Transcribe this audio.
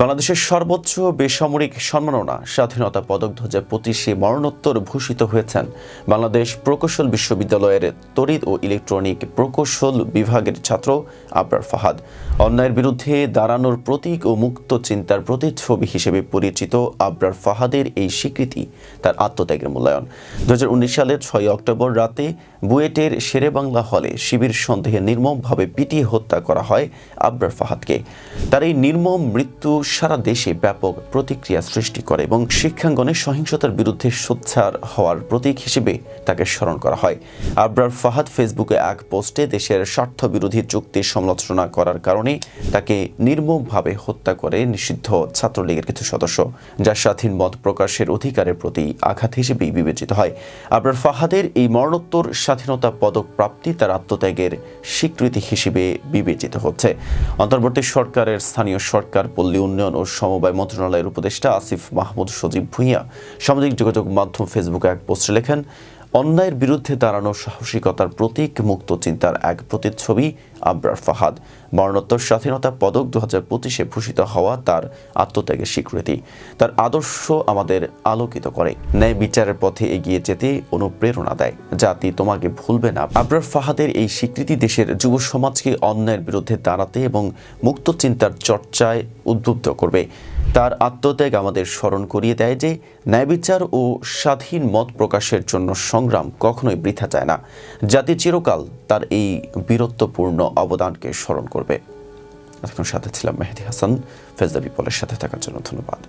বাংলাদেশের সর্বোচ্চ বেসামরিক সম্মাননা স্বাধীনতা পদক হাজার পঁচিশে মরণোত্তর ভূষিত হয়েছেন বাংলাদেশ প্রকৌশল বিশ্ববিদ্যালয়ের তড়িৎ ও ইলেকট্রনিক প্রকৌশল বিভাগের ছাত্র আবরার ফাহাদ। অন্যায়ের বিরুদ্ধে দাঁড়ানোর প্রতীক ও মুক্ত চিন্তার প্রতিচ্ছবি হিসেবে পরিচিত আবরার ফাহাদের এই স্বীকৃতি তার আত্মত্যাগের মূল্যায়ন। দু হাজার উনিশ সালের ছয় অক্টোবর রাতে বুয়েটের শেরেবাংলা হলে শিবির সন্দেহে নির্মমভাবে পিটিয়ে হত্যা করা হয় আবরার ফাহাদকে। তার এই নির্মম মৃত্যু সারা দেশে ব্যাপক প্রতিক্রিয়া সৃষ্টি করে এবং শিক্ষাঙ্গনে সহিংসতার বিরুদ্ধে সোচ্চার হওয়ার প্রতীক হিসেবে তাকে স্মরণ করা হয়। আবরার ফাহাদ ফেসবুকে এক পোস্টে দেশের স্বার্থ বিরোধী চুক্তির সমালোচনা করার কারণে তাকে নির্মমভাবে হত্যা করে নিষিদ্ধ ছাত্রলীগের কিছু সদস্য, যা স্বাধীন মত প্রকাশের অধিকারের প্রতি আঘাত হিসেবেই বিবেচিত হয়। আবরার ফাহাদের এই মরণোত্তর স্বাধীনতা পদক প্রাপ্তি তার আত্মত্যাগের স্বীকৃতি হিসেবে বিবেচিত হচ্ছে। অন্তর্বর্তী সরকারের স্থানীয় সরকার পল্লী উন্নয়ন ও সমবায় মন্ত্রণালয়ের উপদেষ্টা আসিফ মাহমুদ সজীব ভূঁইয়া সামাজিক যোগাযোগ মাধ্যম ফেসবুকে এক পোস্টে লেখেন অন্যায়ের বিরুদ্ধে দাঁড়ানো সাহসিকতার প্রতীক মুক্ত চিন্তার এক প্রতিচ্ছবি আবরার ফাহাদ। মরণোত্তর স্বাধীনতা পদক দু হাজার পঁচিশে ভূষিত হওয়া তার আত্মত্যাগের স্বীকৃতি। তার আদর্শ আমাদের আলোকিত করে। ন্যায় বিচারের পথে এগিয়ে যেতে অনুপ্রেরণা দেয়। জাতি তোমাকে ভুলবে না। আবরার ফাহাদের এই স্বীকৃতি দেশের যুব সমাজকে অন্যায়ের বিরুদ্ধে দাঁড়াতে এবং মুক্ত চিন্তার চর্চায় উদ্বুদ্ধ করবে। তার আত্মত্যাগ আমাদের স্মরণ করিয়ে দেয় যে ন্যায়বিচার ও স্বাধীন মত প্রকাশের জন্য সংগ্রাম কখনোই বৃথা যায় না। জাতি চিরকাল তার এই বীরত্বপূর্ণ অবদানকে স্মরণ করবে। এতক্ষণ সাথে ছিলাম মেহেদি হাসান। ফেজদা বিপলের সাথে থাকার জন্য ধন্যবাদ।